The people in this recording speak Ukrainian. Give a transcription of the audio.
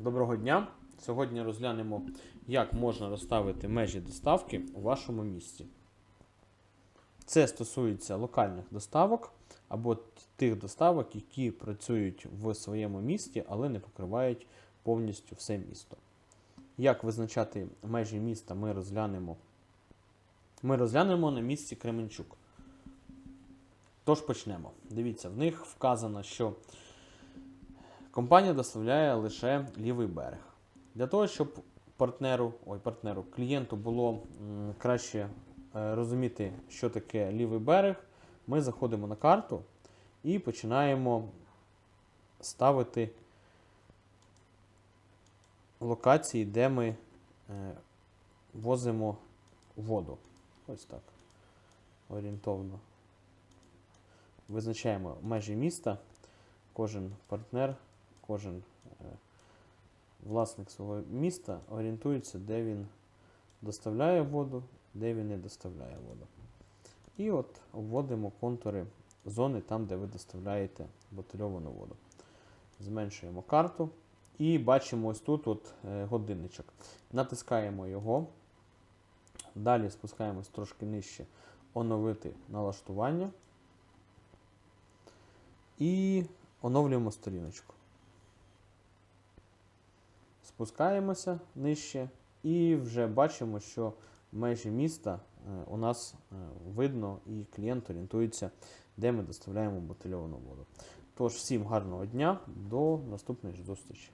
Доброго дня! Сьогодні розглянемо, як можна розставити межі доставки у вашому місті. Це стосується локальних доставок або тих доставок, які працюють в своєму місті, але не покривають повністю все місто. Як визначати межі міста, ми розглянемо. Ми розглянемо на місці Кременчук. Тож почнемо. Дивіться, в них вказано, що компанія доставляє лише лівий берег. Для того, щоб партнеру, ой, партнеру, клієнту було краще е, розуміти, що таке лівий берег, ми заходимо на карту і починаємо ставити локації, де ми е, возимо воду. Ось так. Орієнтовно. Визначаємо межі міста. Кожен партнер, кожен е, власник свого міста орієнтується, де він доставляє воду, де він не доставляє воду. І от вводимо контури зони там, де ви доставляєте бутильовану воду. Зменшуємо карту і бачимо ось тут от, е, годинничок. Натискаємо його. Далі спускаємось трошки нижче, оновити налаштування. І оновлюємо сторіночку. Спускаємося нижче і вже бачимо, що межі міста е, у нас е, видно і клієнт орієнтується, де ми доставляємо бутильовану воду. Тож, всім гарного дня, до наступної зустрічі.